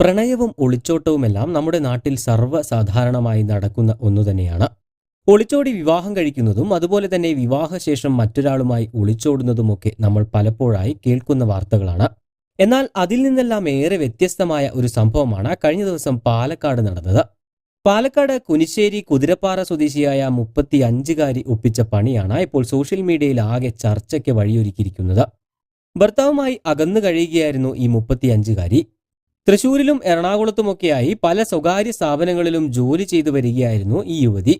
പ്രണയവും ഒളിച്ചോട്ടവുമെല്ലാം നമ്മുടെ നാട്ടിൽ സർവസാധാരണമായി നടക്കുന്ന ഒന്നു തന്നെയാണ്. ഒളിച്ചോടി വിവാഹം കഴിക്കുന്നതും അതുപോലെ തന്നെ വിവാഹശേഷം മറ്റൊരാളുമായി ഒളിച്ചോടുന്നതുമൊക്കെ നമ്മൾ പലപ്പോഴായി കേൾക്കുന്ന വാർത്തകളാണ്. എന്നാൽ അതിൽ നിന്നെല്ലാം ഏറെ വ്യത്യസ്തമായ ഒരു സംഭവമാണ് കഴിഞ്ഞ ദിവസം പാലക്കാട് നടന്നത്. പാലക്കാട് കുനിശ്ശേരി കുതിരപ്പാറ സ്വദേശിയായ മുപ്പത്തി അഞ്ചുകാരി ഒപ്പിച്ച പണിയാണ് ഇപ്പോൾ സോഷ്യൽ മീഡിയയിൽ ആകെ ചർച്ചയ്ക്ക് വഴിയൊരുക്കിയിരിക്കുന്നത്. ഭർത്താവുമായി അകന്നു കഴിയുകയായിരുന്നു ഈ മുപ്പത്തിയഞ്ചുകാരി. തൃശൂരിലും എറണാകുളത്തുമൊക്കെയായി പല സ്വകാര്യ സ്ഥാപനങ്ങളിലും ജോലി ചെയ്തു വരികയായിരുന്നു ഈ യുവതി.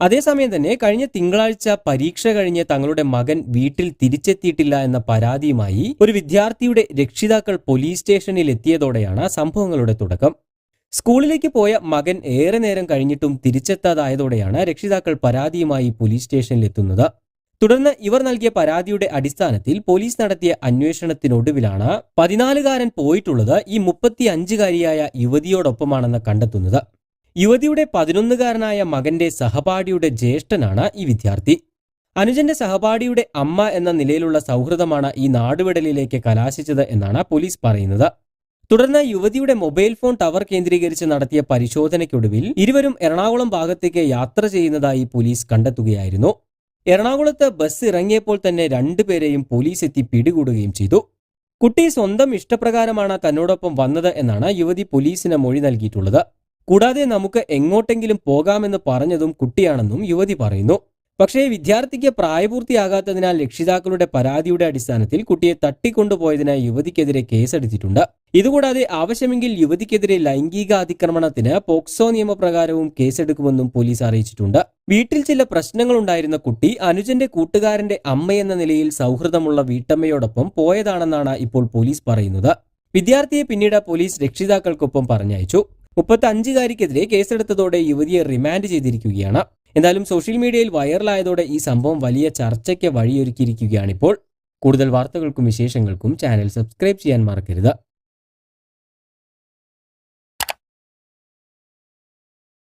അതേസമയം തന്നെ കഴിഞ്ഞ തിങ്കളാഴ്ച പരീക്ഷ കഴിഞ്ഞ് തങ്ങളുടെ മകൻ വീട്ടിൽ തിരിച്ചെത്തിയിട്ടില്ല എന്ന പരാതിയുമായി ഒരു വിദ്യാർത്ഥിയുടെ രക്ഷിതാക്കൾ പോലീസ് സ്റ്റേഷനിൽ എത്തിയതോടെയാണ് സംഭവങ്ങളുടെ തുടക്കം. സ്കൂളിലേക്ക് പോയ മകൻ ഏറെ നേരം കഴിഞ്ഞിട്ടും തിരിച്ചെത്താതായതോടെയാണ് രക്ഷിതാക്കൾ പരാതിയുമായി പോലീസ് സ്റ്റേഷനിൽ എത്തുന്നത് തുടർന്ന് ഇവർ നൽകിയ പരാതിയുടെ അടിസ്ഥാനത്തിൽ പോലീസ് നടത്തിയ അന്വേഷണത്തിനൊടുവിലാണ് പതിനാലുകാരൻ പോയിട്ടുള്ളത് ഈ മുപ്പത്തി അഞ്ചുകാരിയായ യുവതിയോടൊപ്പമാണെന്ന് കണ്ടെത്തുന്നത്. യുവതിയുടെ പതിനൊന്നുകാരനായ മകന്റെ സഹപാഠിയുടെ ജ്യേഷ്ഠനാണ് ഈ വിദ്യാർത്ഥി. അനുജന്റെ സഹപാഠിയുടെ അമ്മ എന്ന നിലയിലുള്ള സൗഹൃദമാണ് ഈ നാടുവിടലിലേക്ക് കലാശിച്ചത് എന്നാണ് പോലീസ് പറയുന്നത്. തുടർന്ന് യുവതിയുടെ മൊബൈൽ ഫോൺ ടവർ കേന്ദ്രീകരിച്ച് നടത്തിയ പരിശോധനയ്ക്കൊടുവിൽ ഇരുവരും എറണാകുളം ഭാഗത്തേക്ക് യാത്ര ചെയ്യുന്നതായി പോലീസ് കണ്ടെത്തുകയായിരുന്നു. എറണാകുളത്ത് ബസ് ഇറങ്ങിയപ്പോൾ തന്നെ രണ്ടുപേരെയും പോലീസ് എത്തി പിടികൂടുകയും ചെയ്തു. കുട്ടി സ്വന്തം ഇഷ്ടപ്രകാരമാണ് തന്നോടൊപ്പം വന്നത് എന്നാണ് യുവതി പോലീസിന് മൊഴി നൽകിയിട്ടുള്ളത്. കൂടാതെ നമുക്ക് എങ്ങോട്ടെങ്കിലും പോകാമെന്ന് പറഞ്ഞതും കുട്ടിയാണെന്നും യുവതി പറയുന്നു. പക്ഷേ വിദ്യാർത്ഥിക്ക് പ്രായപൂർത്തിയാകാത്തതിനാൽ രക്ഷിതാക്കളുടെ പരാതിയുടെ അടിസ്ഥാനത്തിൽ കുട്ടിയെ തട്ടിക്കൊണ്ടുപോയതിന് യുവതിക്കെതിരെ കേസെടുത്തിട്ടുണ്ട്. ഇതുകൂടാതെ ആവശ്യമെങ്കിൽ യുവതിക്കെതിരെ ലൈംഗിക അതിക്രമണത്തിന് പോക്സോ നിയമപ്രകാരവും കേസെടുക്കുമെന്നും പോലീസ് അറിയിച്ചിട്ടുണ്ട്. വീട്ടിൽ ചില പ്രശ്നങ്ങളുണ്ടായിരുന്ന കുട്ടി അനുജന്റെ കൂട്ടുകാരന്റെ അമ്മയെന്ന നിലയിൽ സൗഹൃദമുള്ള വീട്ടമ്മയോടൊപ്പം പോയതാണെന്നാണ് ഇപ്പോൾ പോലീസ് പറയുന്നത്. വിദ്യാർത്ഥിയെ പിന്നീട് പോലീസ് രക്ഷിതാക്കൾക്കൊപ്പം പറഞ്ഞയച്ചു. മുപ്പത്തി അഞ്ചുകാരിക്കെതിരെ കേസെടുത്തതോടെ യുവതിയെ റിമാൻഡ് ചെയ്തിരിക്കുകയാണ്. എന്തായാലും സോഷ്യൽ മീഡിയയിൽ വൈറലായതോടെ ഈ സംഭവം വലിയ ചർച്ചയ്ക്ക് വഴിയൊരുക്കിയിരിക്കുകയാണിപ്പോൾ. കൂടുതൽ വാർത്തകൾക്കും വിശേഷങ്ങൾക്കും ചാനൽ സബ്സ്ക്രൈബ് ചെയ്യാൻ മറക്കരുത്.